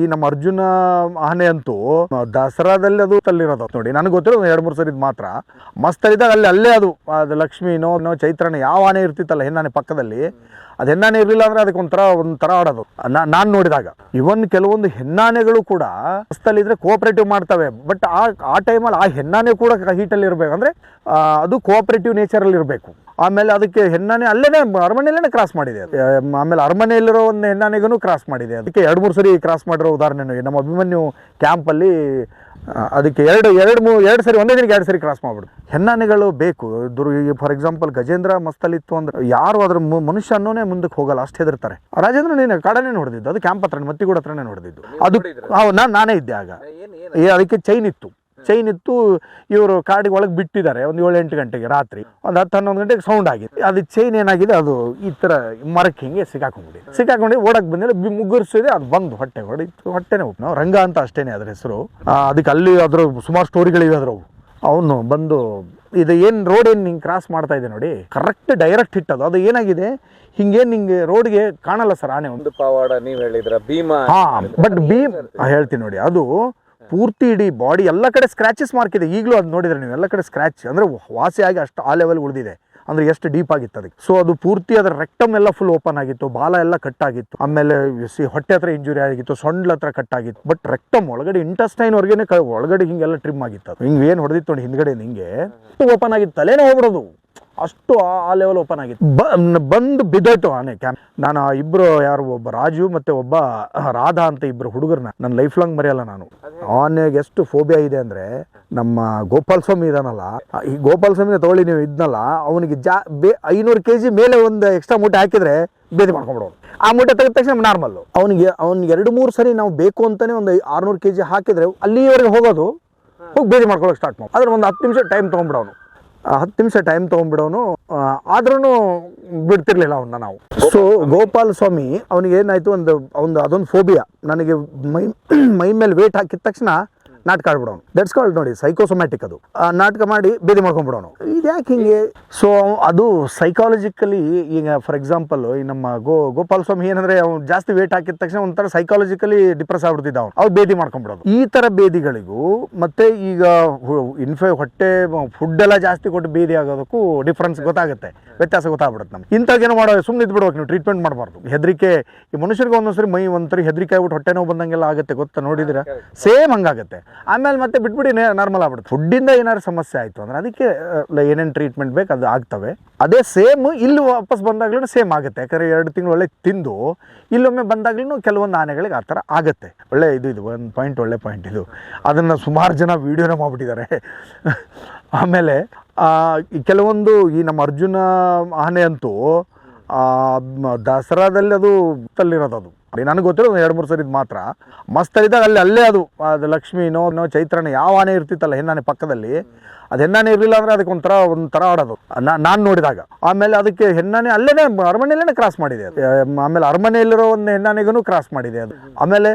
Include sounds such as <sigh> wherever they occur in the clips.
ಈ ನಮ್ಮ ಅರ್ಜುನ ಆನೆ ಅಂತೂ ದಸರಾದಲ್ಲಿ ಅದು ತಲ್ಲಿರೋದು. ನೋಡಿ, ನನಗೆ ಗೊತ್ತಿರೋ ಒಂದು ಎರಡು ಮೂರು ಸರಿ ಮಾತ್ರ. ಮಸ್ತ್ ಇದ್ದಾಗ ಅಲ್ಲಿ ಅಲ್ಲೇ ಅದು ಲಕ್ಷ್ಮಿನೋ, ನೋ ಚೈತ್ರನ ಯಾವ ಆನೆ ಇರ್ತಿತ್ತಲ್ಲ ಹೆಣ್ಣಾನೆ ಪಕ್ಕದಲ್ಲಿ. ಅದು ಹೆಣ್ಣಾನೆ ಇರಲಿಲ್ಲ ಅಂದ್ರೆ ಅದಕ್ಕೆ ಒಂಥರ ಆಡೋದು. ನಾನು ನೋಡಿದಾಗ. ಇವನ್ ಕೆಲವೊಂದು ಹೆಣ್ಣಾನೆಗಳು ಕೂಡ ಇದ್ರೆ ಕೋಆಪರೇಟಿವ್ ಮಾಡ್ತವೆ. ಬಟ್ ಆ ಆ ಟೈಮಲ್ಲಿ ಆ ಹೆಣ್ಣಾನೆ ಕೂಡ ಹೀಟಲ್ಲಿ ಇರಬೇಕು. ಅಂದ್ರೆ ಅದು ಕೋಆಪರೇಟಿವ್ ನೇಚರಲ್ಲಿ ಇರಬೇಕು. ಆಮೇಲೆ ಅದಕ್ಕೆ ಹೆಣ್ಣಾನೆ ಅಲ್ಲೇ ಅರಮನೆಯಲ್ಲೇ ಕ್ರಾಸ್ ಮಾಡಿದೆ. ಆಮೇಲೆ ಅರಮನೆಯಲ್ಲಿರೋ ಒಂದು ಹೆಣ್ಣಾನೆಗೂ ಕ್ರಾಸ್ ಮಾಡಿದೆ ಅದಕ್ಕೆ ಎರಡು ಮೂರು ಸರಿ ಕ್ರಾಸ್ ಮಾಡಿರೋ ಉದಾಹರಣೆ ನಮ್ಮ ಅಭಿಮನ್ಯು ಕ್ಯಾಂಪಲ್ಲಿ ಅದಕ್ಕೆ ಎರಡು ಎರಡು ಮೂ ಎರಡು ಸರಿ ಒಂದೇ ದಿನಕ್ಕೆ ಎರಡು ಸರಿ ಕ್ರಾಸ್ ಮಾಡಿಬಿಡು. ಹೆಣ್ಣಾನೆಗಳು ಬೇಕು. ದುರ್ ಫಾರ್ ಎಕ್ಸಾಂಪಲ್ ಗಜೇಂದ್ರ ಮಸ್ತಲ್ಲಿತ್ತು ಅಂದ್ರೆ ಯಾರು ಅದ್ರ ಮು- ಮನುಷ್ಯ ಅನ್ನೋನೇ ಮುಂದಕ್ಕೆ ಹೋಗಲ್ಲ ಅಷ್ಟು ಹೆದರ್ತಾರೆ. ರಾಜೇಂದ್ರ ನೀನು ಕಾಡನೇ ನೋಡಿದ್ದು ಅದು ಕ್ಯಾಂಪ್ ಹತ್ರ ಮತ್ತಿಗೂಡ ಹತ್ರನೇ ನೋಡಿದ್ದು ಅದು ನಾನು ನಾನೇ ಇದ್ದೆ ಆಗ. ಅದಕ್ಕೆ ಚೈನ್ ಇತ್ತು. ಚೈನ್ ಇತ್ತು ಇವರು ಕಾಡಿಗೆ ಒಳಗೆ ಬಿಟ್ಟಿದ್ದಾರೆ ಒಂದು ಏಳು ಎಂಟು ಗಂಟೆಗೆ ರಾತ್ರಿ. ಒಂದು ಹತ್ತು ಹನ್ನೊಂದು ಗಂಟೆಗೆ ಸೌಂಡ್ ಆಗಿದೆ. ಅದು ಚೈನ್ ಏನಾಗಿದೆ ಅದು ಈ ಥರ ಮರಕ್ಕೆ ಹಿಂಗೆ ಸಿಕ್ಕಾಕೊಂಡಿದೆ ಸಿಕ್ಕಾಕೊಂಡು ಓಡಕ್ಕೆ ಬಂದಿಲ್ಲ ಬಿ ಮುಗ್ಗರಿಸಿದೆ ಅದು ಬಂದು ಹೊಟ್ಟೆ ಹೊಡಿತು ಹೊಟ್ಟೆನೇ ಉಪ್ಪು. ನಾವು ರಂಗ ಅಂತ ಅಷ್ಟೇನೆ ಅದ್ರ ಹೆಸರು. ಅದಕ್ಕೆ ಅಲ್ಲಿ ಅದ್ರ ಸುಮಾರು ಸ್ಟೋರಿಗಳಿವೆ ಅದ್ರ ಅವನು ಬಂದು ಇದು ಏನು ರೋಡ್ ಏನು ಹಿಂಗೆ ಕ್ರಾಸ್ ಮಾಡ್ತಾ ಇದೆ ನೋಡಿ. ಕರೆಕ್ಟ್ ಡೈರೆಕ್ಟ್ ಹಿಟ್ ಅದು. ಅದು ಏನಾಗಿದೆ? ಹಿಂಗೇನು ನಿಂಗೆ ರೋಡ್ಗೆ ಕಾಣಲ್ಲ ಸರ್ ಆನೆ ಒಂದು. ಪಾವಾಡ ನೀವು ನೀವ್ ಹೇಳಿದ್ರ ಭೀಮಾ ಹಾ ಬಟ್ ಭೀಮ್ ಹೇಳ್ತೀನಿ ನೋಡಿ. ಅದು ಪೂರ್ತಿ ಇಡೀ ಬಾಡಿ ಎಲ್ಲ ಕಡೆ ಸ್ಕ್ರಾಚಸ್ ಮಾರ್ಕ್ ಇದೆ. ಈಗಲೂ ಅದು ನೋಡಿದ್ರೆ ನೀವು ಎಲ್ಲ ಕಡೆ ಸ್ಕ್ರಾಚ್ ಅಂದ್ರೆ ವಾಸಿಯಾಗಿ ಅಷ್ಟು ಆ ಲೆವೆಲ್ ಉಳಿದಿದೆ. ಅಂದ್ರೆ ಎಷ್ಟು ಡೀಪ್ ಆಗಿತ್ತು ಅದಕ್ಕೆ ಸೊ ಅದು ಪೂರ್ತಿ ಅದರ ರೆಕ್ಟಮ್ ಎಲ್ಲ ಫುಲ್ ಓಪನ್ ಆಗಿತ್ತು. ಬಾಲ ಎಲ್ಲ ಕಟ್ ಆಗಿತ್ತು. ಆಮೇಲೆ ಸಿ ಹೊಟ್ಟೆ ಹತ್ರ ಇಂಜುರಿ ಆಗಿತ್ತು. ಸೊಂಡ್ಲ ಹತ್ರ ಕಟ್ ಆಗಿತ್ತು. ಬಟ್ ರೆಕ್ಟಮ್ ಒಳಗಡೆ ಇಂಟಸ್ಟೈನ್ ವರ್ಗೇನೆ ಒಳಗಡೆ ಹಿಂಗೆಲ್ಲ ಟ್ರಿಮ್ ಆಗಿತ್ತು ಹಿಂಗೆ ಏನು ಹೊಡೆದಿತ್ತು ನೋಡಿ ಹಿಂದ್ಗಡೆ ಹಿಂಗೆ ಓಪನ್ ಆಗಿತ್ತು. ತಲೆನೇ ಹೋಗ್ಬಿಡೋದು. ಅಷ್ಟು ಆ- ಲೆವೆಲ್ ಓಪನ್ ಆಗಿತ್ತು. ಬಂದು ಬಿದ್ದೋಯ್ತು ಆನೆ. ಕ್ಯಾಮ್ ನಾನು ಇಬ್ಬರು ಯಾರು, ಒಬ್ಬ ರಾಜು ಮತ್ತೆ ಒಬ್ಬ ರಾಧಾ ಅಂತ ಇಬ್ರು ಹುಡುಗರನ್ನ ನನ್ನ ಲೈಫ್ ಲಾಂಗ್ ಮರೆಯಲ್ಲ ನಾನು. ಆನೆಗೆ ಎಷ್ಟು ಫೋಬಿಯಾ ಇದೆ ಅಂದ್ರೆ, ನಮ್ಮ ಗೋಪಾಲ್ ಸ್ವಾಮಿ ಇದಾನಲ್ಲ ಈ ಗೋಪಾಲ್ ಸ್ವಾಮಿನ ತಗೊಳ್ಳಿ ನೀವು ಇದ್ನಲ್ಲ, ಅವನಿಗೆ ಜಾ ಬೇ ಐನೂರು ಕೆ ಜಿ ಮೇಲೆ ಒಂದು ಎಕ್ಸ್ಟ್ರಾ ಮೂಟೆ ಹಾಕಿದ್ರೆ ಬೇದಿ ಮಾಡ್ಕೊಂಡ್ಬಿಡೋನು. ಆ ಮೂಟೆ ತೆಗೆದ ತಕ್ಷಣ ನಾರ್ಮಲ್ ಅವನಿಗೆ, ಅವ್ನಿಗೆ ಎರಡು ಮೂರು ಸರಿ ನಾವು ಬೇಕು ಅಂತಾನೆ ಒಂದು ಆರ್ನೂರು ಕೆ ಜಿ ಹಾಕಿದ್ರೆ ಅಲ್ಲಿವರೆಗೆ ಹೋಗೋದು, ಹೋಗಿ ಬೇದಿ ಮಾಡ್ಕೊಳಕ್ಕೆ ಸ್ಟಾರ್ಟ್ ಮಾಡೋದು ಆದ್ರೆ ಒಂದು ಹತ್ತು ನಿಮಿಷ ಟೈಮ್ ತೊಗೊಂಡ್ಬಿಡೋನು. ಹತ್ತು ನಿಮಿಷ ಟೈಮ್ ತೊಗೊಂಡ್ಬಿಡೋನು ಆದ್ರೂ ಬಿಡ್ತಿರ್ಲಿಲ್ಲ ಅವನ್ನ ನಾವು. ಸೊ ಗೋಪಾಲ ಸ್ವಾಮಿ ಅವನಿಗೆ ಏನಾಯ್ತು ಒಂದು ಒಂದು ಅದೊಂದು ಫೋಬಿಯಾ ನನಗೆ ಮೈ ಮೈ ಮೇಲೆ ವೇಟ್ ಹಾಕಿದ ತಕ್ಷಣ ನಾಟಕ ಆಡ್ಬಿಡೋನು. ದಟ್ಸ್ ಕಾಲ್ಡ್ ನೋಡಿ ಸೈಕೋಸೊಮ್ಯಾಟಿಕ್ ಅದು. ನಾಟಕ ಮಾಡಿ ಬೇದಿ ಮಾಡ್ಕೊಂಡ್ಬಿಡೋನು. ಇದು ಯಾಕೆ ಹಿಂಗೆ? ಸೊ ಅದು ಸೈಕಾಲಜಿಕಲಿ ಈಗ ಫಾರ್ ಎಕ್ಸಾಂಪಲ್ ಈ ನಮ್ಮ ಗೋ ಗೋಪಾಲ ಸ್ವಾಮಿ ಏನಂದ್ರೆ ಅವ್ನು ಜಾಸ್ತಿ ವೇಟ್ ಹಾಕಿದ ತಕ್ಷಣ ಒಂಥರ ಸೈಕಾಲಜಿಕಲಿ ಡಿಪ್ರೆಸ್ ಆಗ್ಬಿಡ್ತಿದ್ದ ಅವ್ನು. ಅವ್ರು ಬೇದಿ ಮಾಡ್ಕೊಂಡ್ಬಿಡೋದು. ಈ ತರ ಬೇದಿಗಳಿಗೂ ಮತ್ತೆ ಈಗ ಇನ್ಫೆ ಹೊಟ್ಟೆ ಫುಡ್ ಎಲ್ಲ ಜಾಸ್ತಿ ಕೊಟ್ಟು ಬೇದಿ ಆಗೋದಕ್ಕೂ ಡಿಫ್ರೆನ್ಸ್ ಗೊತ್ತಾಗುತ್ತೆ. ವ್ಯತ್ಯಾಸ ಗೊತ್ತಾಗ್ಬಿಡುತ್ತೆ ನಮ್ಗೆ. ಇಂಥದ್ದೇನೋ ಮಾಡೋ ಸುಮ್ಮನೆ ಇದ್ಬಿಡ್ಬೇಕು ನೀವು ಟ್ರೀಟ್ಮೆಂಟ್ ಮಾಡಬಾರ್ದು. ಹೆದರಿಕೆ ಈ ಮನುಷ್ಯರಿಗೆ ಒಂದೊಂದ್ಸರಿ ಮೈ ಒಂಥರ ಹೆದರಿಕೆ ಆಗ್ಬಿಟ್ಟು ಹೊಟ್ಟೆ ನೋವು ಬಂದಂಗೆಲ್ಲ ಆಗುತ್ತೆ ಗೊತ್ತಾ? ನೋಡಿದ್ರೆ ಸೇಮ್ ಹಂಗಾಗುತ್ತೆ. ಆಮೇಲೆ ಮತ್ತೆ ಬಿಟ್ಬಿಡಿ ನಾರ್ಮಲ್ ಆಗ್ಬಿಡುತ್ತೆ. ಫುಡ್ಡಿಂದ ಏನಾದ್ರು ಸಮಸ್ಯೆ ಆಯಿತು ಅಂದ್ರೆ ಅದಕ್ಕೆ ಏನೇನು ಟ್ರೀಟ್ಮೆಂಟ್ ಬೇಕು ಅದು ಆಗ್ತವೆ. ಅದೇ ಸೇಮ್ ಇಲ್ಲಿ ವಾಪಸ್ ಬಂದಾಗ್ಲೂ ಸೇಮ್ ಆಗುತ್ತೆ. ಯಾಕಂದ್ರೆ ಎರಡು ತಿಂಗಳು ಒಳ್ಳೆ ತಿಂದು, ಇಲ್ಲೊಮ್ಮೆ ಬಂದಾಗ್ಲೂ ಕೆಲವೊಂದು ಆನೆಗಳಿಗೆ ಆ ಥರ ಆಗುತ್ತೆ. ಒಳ್ಳೆ ಇದು ಇದು, ಒಂದು ಪಾಯಿಂಟ್ ಒಳ್ಳೆ ಪಾಯಿಂಟ್ ಇದು. ಅದನ್ನು ಸುಮಾರು ಜನ ವೀಡಿಯೋನೇ ಮಾಡಿಬಿಟ್ಟಿದ್ದಾರೆ. ಆಮೇಲೆ ಕೆಲವೊಂದು ಈ ನಮ್ಮ ಅರ್ಜುನ ಆನೆ ಅಂತೂ ದಸರಾದಲ್ಲಿ ಅದು ತಲ್ಲಿರೋದು ಅದು. ನನಗೆ ಗೊತ್ತಿರೋ ಒಂದು ಎರಡು ಮೂರು ಸರಿ ಮಾತ್ರ. ಮಸ್ತ್ ಅಲ್ಲಿ ಅಲ್ಲೇ ಅದು ಅದು ಲಕ್ಷ್ಮಿನೋ ನೋ ಚೈತ್ರನ ಯಾವ ಆನೆ ಇರ್ತಿತ್ತಲ್ಲ ಹೆಣ್ಣಾನೆ ಪಕ್ಕದಲ್ಲಿ. ಅದು ಹೆಣ್ಣಾನೆ ಇರಲಿಲ್ಲ ಅಂದರೆ ಅದಕ್ಕೆ ಒಂಥರ ಒಂಥರ ಆಡೋದು. ನಾನು ನೋಡಿದಾಗ. ಆಮೇಲೆ ಅದಕ್ಕೆ ಹೆಣ್ಣಾನೆ ಅಲ್ಲೇ ಅರಮನೆಯಲ್ಲೇ ಕ್ರಾಸ್ ಮಾಡಿದೆ ಅದು. ಆಮೇಲೆ ಅರಮನೆಯಲ್ಲಿರೋ ಒಂದು ಹೆಣ್ಣಾನೆಗೂ ಕ್ರಾಸ್ ಮಾಡಿದೆ ಅದು. ಆಮೇಲೆ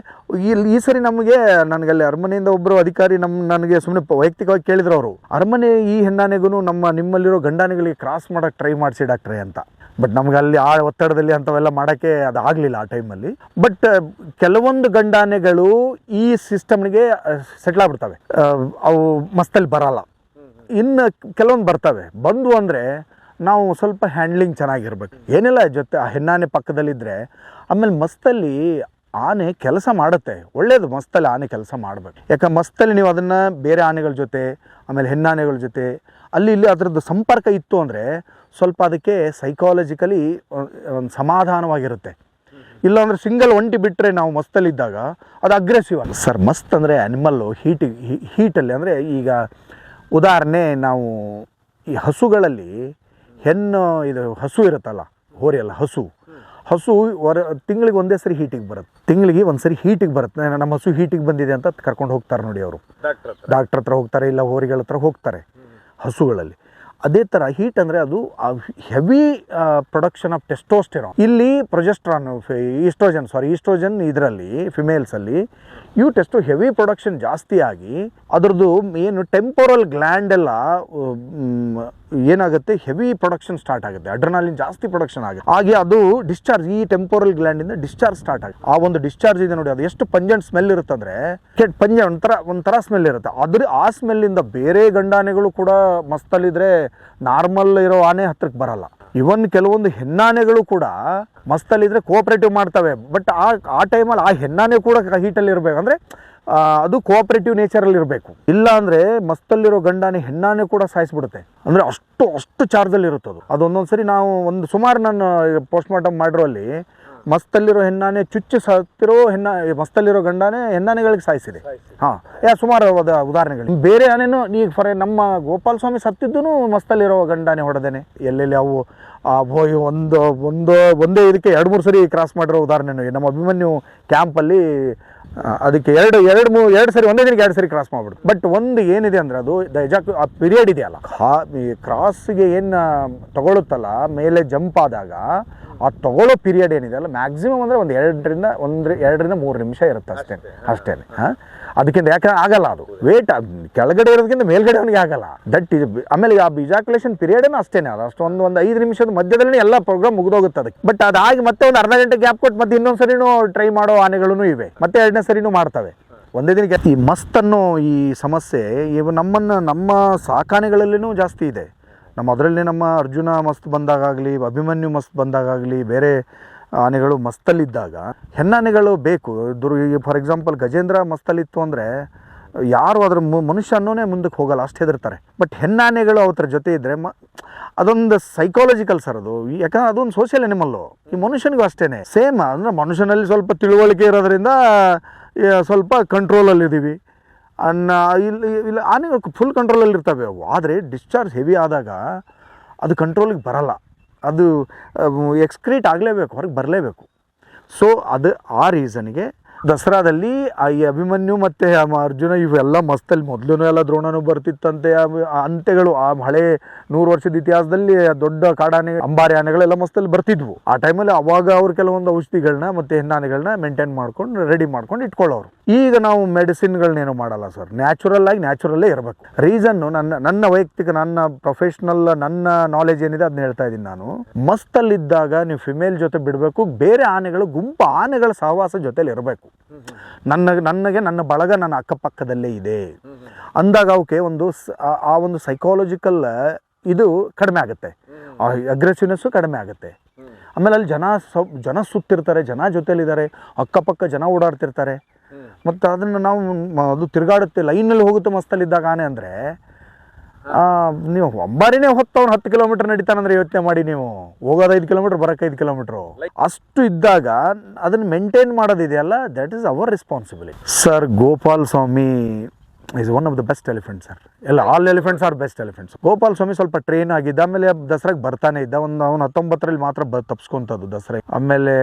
ಇಲ್ಲಿ ಈ ಸರಿ ನಮಗೆ ನನಗೆ ಅಲ್ಲಿ ಅರಮನೆಯಿಂದ ಒಬ್ಬರು ಅಧಿಕಾರಿ ನಮ್ಮ ನನಗೆ ಸುಮ್ಮನೆ ವೈಯಕ್ತಿಕವಾಗಿ ಕೇಳಿದ್ರು ಅವರು. ಅರಮನೆ ಈ ಹೆಣ್ಣಾನೆಗೂ ನಮ್ಮ ನಿಮ್ಮಲ್ಲಿರೋ ಗಂಡಾನೆಗಳಿಗೆ ಕ್ರಾಸ್ ಮಾಡೋಕ್ಕೆ ಟ್ರೈ ಮಾಡಿಸಿ ಡಾಕ್ಟ್ರೆ ಅಂತ. ಬಟ್ ನಮ್ಗೆ ಅಲ್ಲಿ ಆ ಒತ್ತಡದಲ್ಲಿ ಅಂಥವೆಲ್ಲ ಮಾಡೋಕ್ಕೆ ಅದು ಆಗಲಿಲ್ಲ ಆ ಟೈಮಲ್ಲಿ ಬಟ್ ಕೆಲವೊಂದು ಗಂಡಾನೆಗಳು ಈ ಸಿಸ್ಟಮ್ಗೆ ಸೆಟ್ಲ್ ಆಗ್ಬಿಡ್ತವೆ. ಆ, ಅವು ಮಸ್ತಲ್ಲಿ ಬರಲ್ಲ. ಇನ್ನು ಕೆಲವೊಂದು ಬರ್ತವೆ. ಬಂದು ಅಂದರೆ ನಾವು ಸ್ವಲ್ಪ ಹ್ಯಾಂಡ್ಲಿಂಗ್ ಚೆನ್ನಾಗಿರ್ಬೇಕು. ಏನಿಲ್ಲ ಜೊತೆ ಆ ಹೆಣ್ಣಾನೆ ಪಕ್ಕದಲ್ಲಿದ್ದರೆ ಆಮೇಲೆ ಮಸ್ತಲ್ಲಿ ಆನೆ ಕೆಲಸ ಮಾಡುತ್ತೆ. ಒಳ್ಳೇದು ಮಸ್ತಲ್ಲಿ ಆನೆ ಕೆಲಸ ಮಾಡಬೇಕು. ಯಾಕೆ ಮಸ್ತಲ್ಲಿ ನೀವು ಅದನ್ನು ಬೇರೆ ಆನೆಗಳ ಜೊತೆ, ಆಮೇಲೆ ಹೆಣ್ಣಾನೆಗಳ ಜೊತೆ, ಅಲ್ಲಿ ಇಲ್ಲಿ ಅದರದ್ದು ಸಂಪರ್ಕ ಇತ್ತು ಅಂದರೆ ಸ್ವಲ್ಪ ಅದಕ್ಕೆ ಸೈಕಾಲಜಿಕಲಿ ಒಂದು ಸಮಾಧಾನವಾಗಿರುತ್ತೆ. ಇಲ್ಲಾಂದ್ರೆ ಸಿಂಗಲ್ ಒಂಟಿ ಬಿಟ್ಟರೆ ನಾವು ಮಸ್ತಲ್ಲಿದ್ದಾಗ ಅದು ಅಗ್ರೆಸಿವ್ ಸರ್, ಮಸ್ತ್ ಅಂದರೆ ಅನಿಮಲ್ಲು ಹೀಟ್ ಹೀಟಲ್ಲಿ ಅಂದರೆ ಈಗ ಉದಾಹರಣೆ ನಾವು ಈ ಹಸುಗಳಲ್ಲಿ ಹೆಣ್ಣು, ಇದು ಹಸು ಇರುತ್ತಲ್ಲ, ಹೋರಿಯಲ್ಲ ಹಸು. ಹಸು ವರ ತಿಂಗಳಿಗೆ ಒಂದೇ ಸರಿ ಹೀಟಿಗೆ ಬರುತ್ತೆ. ತಿಂಗಳಿಗೆ ಒಂದು ಸರಿ ಹೀಟಿಗೆ ಬರುತ್ತೆ. ನಮ್ಮ ಹಸು ಹೀಟಿಗೆ ಬಂದಿದೆ ಅಂತ ಕರ್ಕೊಂಡು ಹೋಗ್ತಾರೆ ನೋಡಿ ಅವರು. ಡಾಕ್ಟರ್ ಹತ್ರ. ಹೋಗ್ತಾರೆ ಇಲ್ಲ ಹೋರಿಗಳ ಹತ್ರ ಹೋಗ್ತಾರೆ ಹಸುಗಳಲ್ಲಿ. ಅದೇ ಥರ ಹೀಟ್ ಅಂದರೆ ಅದು ಹೆವಿ ಪ್ರೊಡಕ್ಷನ್ ಆಫ್ ಟೆಸ್ಟೋಸ್ಟೆರಾನ್ ಇಲ್ಲಿ ಪ್ರೊಜೆಸ್ಟ್ರಾನ್ ಈಸ್ಟ್ರೋಜನ್ ಸಾರಿ ಈಸ್ಟ್ರೋಜನ್ ಇದರಲ್ಲಿ ಫಿಮೇಲ್ಸಲ್ಲಿ ಇವು ಟೆಸ್ಟು ಹೆವಿ ಪ್ರೊಡಕ್ಷನ್ ಜಾಸ್ತಿ ಆಗಿ ಅದ್ರದ್ದು ಏನು ಟೆಂಪೊರಲ್ ಗ್ಲ್ಯಾಂಡ್ ಎಲ್ಲ ಏನಾಗುತ್ತೆ? ಹೆವಿ ಪ್ರೊಡಕ್ಷನ್ ಸ್ಟಾರ್ಟ್ ಆಗುತ್ತೆ. ಅಡ್ರನಾಲಿನ್ ಜಾಸ್ತಿ ಪ್ರೊಡಕ್ಷನ್ ಆಗುತ್ತೆ. ಹಾಗೆ ಅದು ಡಿಸ್ಚಾರ್ಜ್ ಈ ಟೆಂಪೋರಲ್ ಗ್ಲ್ಯಾಂಡಿಂದ ಡಿಸ್ಚಾರ್ಜ್ ಸ್ಟಾರ್ಟ್ ಆಗುತ್ತೆ. ಆ ಒಂದು ಡಿಸ್ಚಾರ್ಜ್ ಇದೆ ನೋಡಿ, ಅದು ಎಷ್ಟು ಪಂಜೆಂಟ್ ಸ್ಮೆಲ್ ಇರುತ್ತಂದ್ರೆ ಕೆಟ್ಟ ಪಂಜೆ ಒಂಥರ ಒಂಥರ ಸ್ಮೆಲ್ ಇರುತ್ತೆ. ಆದ್ರೆ ಆ ಸ್ಮೆಲ್ಲಿಂದ ಬೇರೆ ಗಂಡಾನೆಗಳು ಕೂಡ ಮಸ್ತಲ್ಲಿದ್ರೆ ನಾರ್ಮಲ್ ಇರೋ ಆನೆ ಹತ್ರಕ್ಕೆ ಬರಲ್ಲ. ಇವನ್ ಕೆಲವೊಂದು ಹೆಣ್ಣಾನೆಗಳು ಕೂಡ ಮಸ್ತಲ್ಲಿದ್ರೆ ಕೋಆಪರೇಟಿವ್ ಮಾಡ್ತವೆ. ಬಟ್ ಆ ಆ ಟೈಮಲ್ಲಿ ಆ ಹೆಣ್ಣಾನೆ ಕೂಡ ಹೀಟಲ್ಲಿ ಇರಬೇಕು. ಅಂದರೆ ಅದು ಕೋಆಪರೇಟಿವ್ ನೇಚರಲ್ಲಿ ಇರಬೇಕು. ಇಲ್ಲ ಅಂದರೆ ಮಸ್ತಲ್ಲಿರೋ ಗಂಡಾನೆ ಹೆಣ್ಣಾನೆ ಕೂಡ ಸಾಯಿಸ್ಬಿಡುತ್ತೆ. ಅಂದರೆ ಅಷ್ಟು ಅಷ್ಟು ಚಾರ್ಜಲ್ಲಿ ಇರುತ್ತೆ ಅದು. ಅದೊಂದೊಂದು ಸರಿ ನಾವು ಒಂದು ಸುಮಾರು ನಾನು ಪೋಸ್ಟ್ ಮಾರ್ಟಮ್ ಮಾಡಿರೋಲ್ಲಿ ಮಸ್ತಲ್ಲಿರೋ ಹೆಣ್ಣಾನೆ ಚುಚ್ಚು ಸತ್ತಿರೋ ಹೆಣ್ಣ, ಮಸ್ತಲ್ಲಿರೋ ಗಂಡಾನೆ ಹೆಣ್ಣಾನೆಗಳಿಗೆ ಸಾಯಿಸಿದೆ. ಹಾಂ, ಯಾ, ಸುಮಾರು ಉದಾಹರಣೆಗಳು. ಬೇರೆ ಆನೆನೂ ಈಗ ಫಾರ್ ನಮ್ಮ ಗೋಪಾಲ ಸ್ವಾಮಿ ಸತ್ತಿದ್ದೂ ಮಸ್ತಲ್ಲಿರೋ ಗಂಡಾನೆ ಹೊಡೆದೇನೆ. ಎಲ್ಲೆಲ್ಲಿ ಅವು ಆ ಒಂದು ಒಂದು ಒಂದೇ ಇದಕ್ಕೆ ಎರಡು ಮೂರು ಸರಿ ಕ್ರಾಸ್ ಮಾಡಿರೋ ಉದಾಹರಣೆ ನನಗೆ. ನಮ್ಮ ಅಭಿಮನ್ಯು ಕ್ಯಾಂಪಲ್ಲಿ ಅದಕ್ಕೆ ಎರಡು ಎರಡು ಮೂರು ಎರಡು ಸರಿ ಒಂದೇ ದಿನಕ್ಕೆ ಎರಡು ಸರಿ ಕ್ರಾಸ್ ಮಾಡ್ಬಿಡ್ತು. ಬಟ್ ಒಂದು ಏನಿದೆ ಅಂದರೆ ಅದು ದ ಎಜಾಕ್ ಆ ಪಿರಿಯಡ್ ಇದೆಯಲ್ಲ. ಈ ಕ್ರಾಸ್ಗೆ ಏನು ತಗೊಳುತ್ತಲ್ಲ ಮೇಲೆ ಜಂಪ್ ಆದಾಗ ಆ ತಗೊಳ್ಳೋ ಪೀರಿಯಡ್ ಏನಿದೆ ಅಲ್ಲ ಮ್ಯಾಕ್ಸಿಮಮ್ ಅಂದರೆ ಒಂದು ಎರಡರಿಂದ ಒಂದು ಎರಡರಿಂದ ಮೂರು ನಿಮಿಷ ಇರುತ್ತೆ ಅಷ್ಟೇ ಅಷ್ಟೇ ಹಾಂ. ಅದಕ್ಕಿಂತ ಯಾಕಂದ್ರೆ ಆಗಲ್ಲ ಅದು. ವೇಟ್ ಕೆಳಗಡೆ ಇರೋದಕ್ಕಿಂತ ಮೇಲ್ಗಡೆ ಅವನಿಗೆ ಆಗಲ್ಲ. ದಟ್ ಇದು ಆಮೇಲೆ ಆ ಬಿಜಾಕ್ಯುಲೇಷನ್ ಪೀರಿಯಡೇನು ಅಷ್ಟೇ ಅದು ಅಷ್ಟೊಂದು ಒಂದು ಐದು ನಿಮಿಷದ ಮಧ್ಯದಲ್ಲಿ ಎಲ್ಲ ಪ್ರೋಗ್ರಾಮ್ ಮುಗಿದೋಗುತ್ತೆ ಅದಕ್ಕೆ. ಬಟ್ ಅದಾಗಿ ಮತ್ತೆ ಒಂದು ಅರ್ಧ ಗಂಟೆ ಗ್ಯಾಪ್ ಕೊಟ್ಟು ಮತ್ತೆ ಇನ್ನೊಂದು ಸರಿನೂ ಟ್ರೈ ಮಾಡೋ ಆನೆಗಳೂ ಇವೆ. ಮತ್ತೆ ಎರಡನೇ ಸರಿನೂ ಮಾಡ್ತವೆ. ಒಂದೇ ದಿನಕ್ಕೆ ಈ ಮಸ್ತ್ ಅನ್ನೋ ಈ ಸಮಸ್ಯೆ ಇವು ನಮ್ಮನ್ನು ನಮ್ಮ ಸಾಕಾನೆಗಳಲ್ಲಿನೂ ಜಾಸ್ತಿ ಇದೆ. ನಮ್ಮ ಅದರಲ್ಲಿ ನಮ್ಮ ಅರ್ಜುನ ಮಸ್ತ್ ಬಂದಾಗಲಿ ಅಭಿಮನ್ಯು ಮಸ್ತ್ ಬಂದಾಗಲಿ ಬೇರೆ ಆನೆಗಳು ಮಸ್ತಲ್ಲಿದ್ದಾಗ ಹೆಣ್ಣಾನೆಗಳು ಬೇಕು. ದುರ್ಗ ಫಾರ್ ಎಕ್ಸಾಂಪಲ್ ಗಜೇಂದ್ರ ಮಸ್ತಲ್ಲಿತ್ತು ಅಂದರೆ ಯಾರು ಅದ್ರ ಮನುಷ್ಯ ಅನ್ನೋನೇ ಮುಂದಕ್ಕೆ ಹೋಗಲ್ಲ, ಅಷ್ಟು ಹೆದರ್ತಾರೆ. ಬಟ್ ಹೆಣ್ಣಾನೆಗಳು ಅವತ್ರ ಜೊತೆ ಇದ್ದರೆ ಮ, ಅದೊಂದು ಸೈಕಾಲಜಿಕಲ್ ಸರ್ ಅದು. ಯಾಕಂದ್ರೆ ಅದೊಂದು ಸೋಷಿಯಲ್ ಎನಿಮಲ್ಲು ಈ ಮನುಷ್ಯನಿಗೂ ಅಷ್ಟೇ ಸೇಮ್ ಅಂದರೆ ಮನುಷ್ಯನಲ್ಲಿ ಸ್ವಲ್ಪ ತಿಳುವಳಿಕೆ ಇರೋದ್ರಿಂದ ಸ್ವಲ್ಪ ಕಂಟ್ರೋಲಲ್ಲಿದ್ದೀವಿ ಅನ್ನ ಇಲ್ಲಿ ಇಲ್ಲ ಆನೆಗಳು ಫುಲ್ ಕಂಟ್ರೋಲಲ್ಲಿ ಇರ್ತವೆ ಅವು. ಆದರೆ ಡಿಸ್ಚಾರ್ಜ್ ಹೆವಿ ಆದಾಗ ಅದು ಕಂಟ್ರೋಲಿಗೆ ಬರಲ್ಲ. ಅದು ಎಕ್ಸ್ಕ್ರೀಟ್ ಆಗಲೇಬೇಕು, ಹೊರಗೆ ಬರಲೇಬೇಕು. ಸೊ ಅದು ಆ ರೀಸನ್ಗೆ ದಸರಾದಲ್ಲಿ ಈ ಅಭಿಮನ್ಯು ಮತ್ತು ಅರ್ಜುನ ಇವೆಲ್ಲ ಮಸ್ತಲ್ಲಿ ಮೊದಲು ಎಲ್ಲ ದ್ರೋಣನೂ ಬರ್ತಿತ್ತಂತೆ. ಅಂತೆಗಳು ಆ ಹಳೆ ನೂರು ವರ್ಷದ ಇತಿಹಾಸದಲ್ಲಿ ದೊಡ್ಡ ಕಾಡಾನೆ ಅಂಬಾರಿ ಆನೆಗಳೆಲ್ಲ ಮಸ್ತಲ್ಲಿ ಬರ್ತಿದ್ವು. ಆ ಟೈಮಲ್ಲಿ ಅವಾಗ ಅವ್ರು ಕೆಲವೊಂದು ಔಷಧಿಗಳನ್ನ ಮತ್ತು ಹೆಣ್ಣಾನೆಗಳನ್ನ ಮೇಂಟೈನ್ ಮಾಡ್ಕೊಂಡು ರೆಡಿ ಮಾಡ್ಕೊಂಡು ಇಟ್ಕೊಳ್ಳೋರು. ಈಗ ನಾವು ಮೆಡಿಸಿನ್ಗಳನ್ನೇನು ಮಾಡಲ್ಲ ಸರ್. ನ್ಯಾಚುರಲ್ ಆಗಿ ನ್ಯಾಚುರಲ್ಲೇ ಇರಬೇಕು. ರೀಸನ್ನು ನನ್ನ ನನ್ನ ವೈಯಕ್ತಿಕ, ನನ್ನ ಪ್ರೊಫೆಷ್ನಲ್ ನನ್ನ ನಾಲೆಜ್ ಏನಿದೆ ಅದನ್ನ ಹೇಳ್ತಾ ಇದ್ದೀನಿ ನಾನು. ಮಸ್ತಲ್ಲಿದ್ದಾಗ ನೀವು ಫಿಮೇಲ್ ಜೊತೆ ಬಿಡಬೇಕು, ಬೇರೆ ಆನೆಗಳು ಗುಂಪು ಆನೆಗಳ ಸಹವಾಸ ಜೊತೆಲಿ ಇರಬೇಕು. ನನ್ನ ನನಗೆ ನನ್ನ ಬಳಗ ನನ್ನ ಅಕ್ಕಪಕ್ಕದಲ್ಲೇ ಇದೆ. ಅಂದಾಗ ಅವಕ್ಕೆ ಒಂದು ಆ- ಒಂದು ಸೈಕಾಲಜಿಕಲ್ ಇದು ಕಡಿಮೆ ಆಗುತ್ತೆ. ಅಗ್ರೆಸಿವ್ನೆಸ್ಸು ಕಡಿಮೆ ಆಗುತ್ತೆ. ಆಮೇಲೆ ಅಲ್ಲಿ ಜನ ಜನ ಸುತ್ತಿರ್ತಾರೆ, ಜನ ಜೊತೆಲಿದ್ದಾರೆ ಅಕ್ಕಪಕ್ಕ ಜನ ಓಡಾಡ್ತಿರ್ತಾರೆ. ಮತ್ತು ಅದನ್ನು ನಾವು ಅದು ತಿರುಗಾಡುತ್ತೆ, ಲೈನಲ್ಲಿ ಹೋಗುತ್ತೆ ಮಸ್ತಲ್ಲಿದ್ದಾಗ ಆನೆ ಅಂದರೆ ನೀವು ಅಂಬಾರಿನೇ ಹೊತ್ತು ಅವ್ನು ಹತ್ತು ಕಿಲೋಮೀಟರ್ ನಡೀತಾನಂದ್ರೆ ಯೋಚನೆ ಮಾಡಿ ನೀವು. ಹೋಗೋದು ಐದು ಕಿಲೋಮೀಟರ್ ಬರಕ್ಕೆ ಐದು ಕಿಲೋಮೀಟ್ರು ಅಷ್ಟು ಇದ್ದಾಗ ಅದನ್ನ maintain ಮಾಡೋದಿದೆಯಲ್ಲ that is our responsibility sir Gopal Swamy is one of the best elephant sir ಎಲ್ಲ all elephants are best elephants Gopal Swamy ಸ್ವಲ್ಪ ಟ್ರೈನ್ ಆಗಿದ್ದ, ಆಮೇಲೆ ದಸರಾಗೆ ಬರ್ತಾನೆ ಇದ್ದ. ಒಂದು ಅವ್ನು ಹತ್ತೊಂಬತ್ತರಲ್ಲಿ ಮಾತ್ರ ತಪ್ಸ್ಕೊಂತದ್ದು ದಸರಾ ಆಮೇಲೆ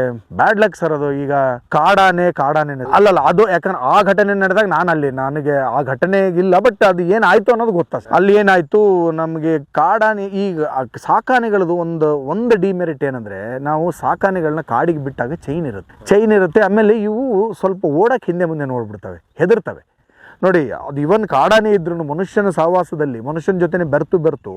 ಬ್ಯಾಡ್ ಲಕ್ ಸರ್ ಅದು. ಈಗ ಕಾಡಾನೆ ಕಾಡಾನೆ ಅಲ್ಲಲ್ಲ, ಅದು ಯಾಕಂದ್ರೆ ಆ ಘಟನೆ ನಡೆದಾಗ ನಾನು ಅಲ್ಲಿ, ನನಗೆ ಆ ಘಟನೆ ಇಲ್ಲ ಬಟ್ ಅದು ಏನಾಯ್ತು ಅನ್ನೋದು ಗೊತ್ತಾ ಅಲ್ಲಿ ಏನಾಯ್ತು? ನಮಗೆ ಕಾಡಾನೆ, ಈಗ ಸಾಕಾನೆಗಳದು ಒಂದು ಒಂದು ಡಿಮೆರಿಟ್ ಏನಂದ್ರೆ ನಾವು ಸಾಕಾನೆಗಳನ್ನ ಕಾಡಿಗೆ ಬಿಟ್ಟಾಗ ಚೈನ್ ಇರುತ್ತೆ. ಚೈನ್ ಇರುತ್ತೆ, ಆಮೇಲೆ ಇವು ಸ್ವಲ್ಪ ಓಡಕ್ಕೆ ಹಿಂದೆ ಮುಂದೆ ನೋಡ್ಬಿಡ್ತವೆ, ಹೆದರ್ತವೆ. ನೋಡಿ ಅದು ಇವನ್ ಕಾಡಾನೇ ಇದ್ರು ಮನುಷ್ಯನ ಸಹವಾಸದಲ್ಲಿ ಮನುಷ್ಯನ ಜೊತೆನೆ ಬೆರ್ತು ಬೆರ್ತು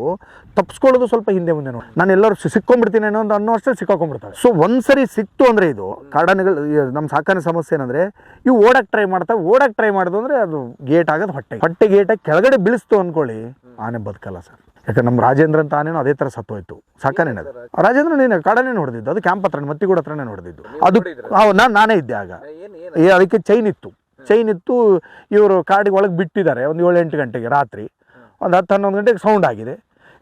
ತಪ್ಪಿಸ್ಕೊಳ್ಳೋದು ಸ್ವಲ್ಪ ಹಿಂದೆ ಮುಂದೆ ನೋಡಿ. ನಾನು ಎಲ್ಲರೂ ಸಿಕ್ಕೊಂಡ್ಬಿಡ್ತೀನಿ ಅನ್ನೋ ಒಂದು ಅನ್ನೋ ಅಷ್ಟೇ ಸಿಕ್ಕಾಕೊಂಡ್ಬಿಡ್ತಾರೆ. ಸೊ ಒಂದ್ಸರಿ ಸಿಕ್ತು ಅಂದ್ರೆ ಇದು ಕಾಡಾನೆಗಳು ನಮ್ಮ ಸಾಕಾನೆ ಸಮಸ್ಯೆ ಏನಂದ್ರೆ ಇವು ಓಡಕ್ಕೆ ಟ್ರೈ ಮಾಡ್ತಾವೆ ಓಡಕ್ ಟ್ರೈ ಮಾಡೋದು ಅಂದ್ರೆ ಅದು ಗೇಟ್ ಆಗೋದು ಹೊಟ್ಟೆ. ಹೊಟ್ಟೆ ಗೇಟಾಗಿ ಕೆಳಗಡೆ ಬೀಳಿಸ್ತು ಅನ್ಕೊಳ್ಳಿ. ಆನೆ ಬದುಕಲ್ಲ ಸರ್. ಯಾಕಂದ್ರೆ ನಮ್ಮ ರಾಜೇಂದ್ರ ಅಂತ ಆನೇನು ಅದೇ ಥರ ಸತ್ತೋಯ್ತು. ಸಾಕಾನೆ ಅದು ರಾಜೇಂದ್ರ ನೀನು ಕಾಡನೇ ನೋಡಿದ್ದು ಅದು ಕ್ಯಾಂಪ್ ಹತ್ರ ಮತ್ತಿಗೂಡ ಹತ್ರನೇ ನೋಡಿದ್ದು ಅದು ನಾನು ನಾನೇ ಇದ್ದೆ ಆಗ. ಅದಕ್ಕೆ ಚೈನ್ ಇತ್ತು. ಚೈನ್ ಇತ್ತು ಇವರು ಕಾಡಿಗೆ ಒಳಗೆ ಬಿಟ್ಟಿದ್ದಾರೆ ಒಂದು ಏಳು ಎಂಟು ಗಂಟೆಗೆ ರಾತ್ರಿ. ಒಂದು ಹತ್ತು ಹನ್ನೊಂದು ಗಂಟೆಗೆ ಸೌಂಡ್ ಆಗಿದೆ.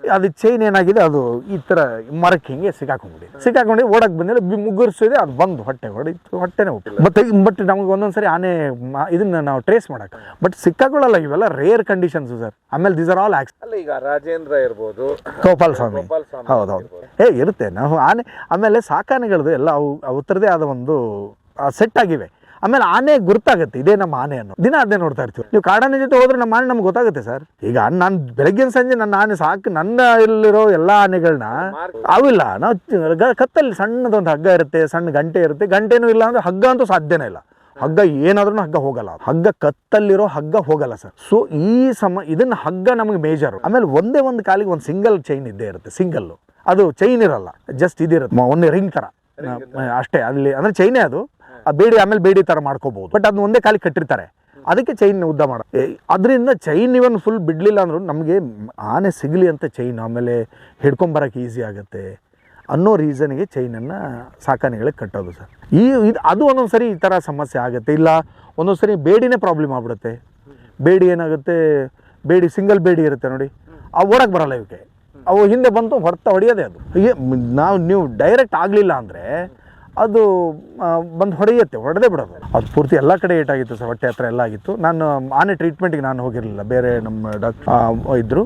ಅದು ಚೈನ್ ಏನಾಗಿದೆ ಅದು ಈ ಥರ ಮರಕ್ಕೆ ಹಿಂಗೆ ಸಿಕ್ಕಾಕೊಂಡ್ಬಿಟ್ಟಿದೆ. ಸಿಕ್ಕಾಕೊಂಡು ಓಡಕ್ಕೆ ಬಂದಿಲ್ಲ ಬಿ- ಮುಗ್ಗರಿಸಿದೆ ಅದು ಬಂದು ಹೊಟ್ಟೆ ಹೊಡಿತು ಹೊಟ್ಟೆನೇ ಹೋಗ್ತಿಲ್ಲ ಮತ್ತೆ ಬಟ್ ನಮಗೆ ಒಂದೊಂದ್ಸರಿ ಆನೆ ಇದನ್ನು ನಾವು ಟ್ರೇಸ್ ಮಾಡೋಕ್ಕೆ ಬಟ್ ಸಿಕ್ಕಾಕೊಳ್ಳಲ್ಲ ಇವೆಲ್ಲ ರೇರ್ ಕಂಡೀಷನ್ಸ್ ಸರ್ ಆಮೇಲೆ ದೀಸ್ ಆರ್ ಆಲ್ ಆಕ್ಸ್ ಅಲ್ಲ ಈಗ ರಾಜೇಂದ್ರ ಇರ್ಬೋದು ಗೋಪಾಲ್ ಸ್ವಾಮಿ. ಹೌದು ಸ್ವಾಮಿ ಹೌದೌದು ಏ ಇರುತ್ತೆ. ನಾವು ಆನೆ ಆಮೇಲೆ ಸಾಕಾನೆಗಳದ್ದು ಎಲ್ಲ ಅವು ಅವತ್ತರದೇ ಆದ ಒಂದು ಸೆಟ್ ಆಗಿವೆ. ಆಮೇಲೆ ಆನೆ ಗುರ್ತಾಗುತ್ತೆ, ಇದೇ ನಮ್ಮ ಆನೆ ಅನ್ನೋ ದಿನ ಅದೇ ನೋಡ್ತಾ ಇರ್ತೀವಿ. ನೀವು ಕಾಡಾನೆ ಜೊತೆ ಹೋದ್ರೆ ನಮ್ಮ ಆನೆ ನಮ್ಗೆ ಗೊತ್ತಾಗುತ್ತೆ ಸರ್. ಈಗ ನಾನು ಬೆಳಗ್ಗಿನ ಸಂಜೆ ನನ್ನ ಆನೆ ಸಾಕು, ನನ್ನ ಇಲ್ಲಿರೋ ಎಲ್ಲ ಆನೆಗಳನ್ನ ಅವಿಲ್ಲ ನಾವು ಕತ್ತಲ್ಲಿ ಸಣ್ಣದೊಂದು ಹಗ್ಗ ಇರುತ್ತೆ, ಸಣ್ಣ ಗಂಟೆ ಇರುತ್ತೆ. ಗಂಟೆನೂ ಇಲ್ಲ ಅಂದ್ರೆ ಹಗ್ಗ ಅಂತೂ ಸಾಧ್ಯನೇ ಇಲ್ಲ. ಹಗ್ಗ ಏನಾದ್ರೂ ಹಗ್ಗ ಹೋಗಲ್ಲ ಹಗ್ಗ ಕತ್ತಲ್ಲಿರೋ ಹಗ್ಗ ಹೋಗಲ್ಲ ಸರ್. ಸೊ ಈ ಸಮ ಇದನ್ನ ಹಗ್ಗ ನಮಗೆ ಮೇಜರು ಆಮೇಲೆ ಒಂದೇ ಒಂದು ಕಾಲಿಗೆ ಒಂದು ಸಿಂಗಲ್ ಚೈನ್ ಇದ್ದೇ ಇರುತ್ತೆ ಸಿಂಗಲ್ ಅದು ಚೈನ್ ಇರಲ್ಲ ಜಸ್ಟ್ ಇದಿರುತ್ತೆ. ಒಂದೇ ಒಂದು ರಿಂಗ್ ತರ. ಅಷ್ಟೇ, ಅಲ್ಲಿ ಅಂದ್ರೆ ಚೈನೇ ಅದು. ಆ ಬೇಡಿ ಆಮೇಲೆ ಬೇಡಿ ತರ ಮಾಡ್ಕೋಬಹುದು. ಬಟ್ ಅದನ್ನ ಒಂದೇ ಕಾಲಿಗೆ ಕಟ್ಟಿರ್ತಾರೆ. ಅದಕ್ಕೆ ಚೈನ್ ಉದ್ದ ಮಾಡ. ಅದರಿಂದ ಚೈನ್ ಇವನ್ ಫುಲ್ ಬಿಡ್ಲಿಲ್ಲ ಅಂದ್ರೂ ನಮಗೆ ಆನೆ ಸಿಗಲಿ ಅಂತ ಚೈನ್ ಆಮೇಲೆ ಹಿಡ್ಕೊಂಬರಕ್ಕೆ ಈಸಿ ಆಗುತ್ತೆ ಅನ್ನೋ ರೀಸನ್ಗೆ ಚೈನನ್ನು ಸಾಕಾನೆಗಳಿಗೆ ಕಟ್ಟೋದು ಸರ್. ಈ ಇದು, ಅದು ಒಂದೊಂದು ಸರಿ ಈ ಥರ ಸಮಸ್ಯೆ ಆಗುತ್ತೆ. ಇಲ್ಲ ಒಂದೊಂದು ಸರಿ ಬೇಡಿನೇ ಪ್ರಾಬ್ಲಮ್ ಆಗ್ಬಿಡುತ್ತೆ. ಬೇಡಿ ಏನಾಗುತ್ತೆ? ಬೇಡಿ ಸಿಂಗಲ್ ಬೇಡಿ ಇರುತ್ತೆ ನೋಡಿ. ಅವು ಓಡಕ್ಕೆ ಬರಲ್ಲ ಇವಕ್ಕೆ. ಅವು ಹಿಂದೆ ಬಂತು ಹೊರತ ಹೊಡೆಯೋದೇ ಅದು. ನಾವು ನೀವು ಡೈರೆಕ್ಟ್ ಆಗಲಿಲ್ಲ ಅಂದರೆ ಅದು ಬಂದು ಹೊಡೆಯುತ್ತೆ, ಹೊಡೆದೇ ಬಿಡೋದು. ಅದು ಪೂರ್ತಿ ಎಲ್ಲ ಕಡೆ ಏಟಾಗಿತ್ತು ಸರ್, ಹೊಟ್ಟೆ ಹತ್ರ ಎಲ್ಲ ಆಗಿತ್ತು. ನಾನು, ಆನೆ ಟ್ರೀಟ್ಮೆಂಟ್ಗೆ ನಾನು ಹೋಗಿರಲಿಲ್ಲ, ಬೇರೆ ನಮ್ಮ ಡಾಕ್ಟರ್ ಇದ್ದರು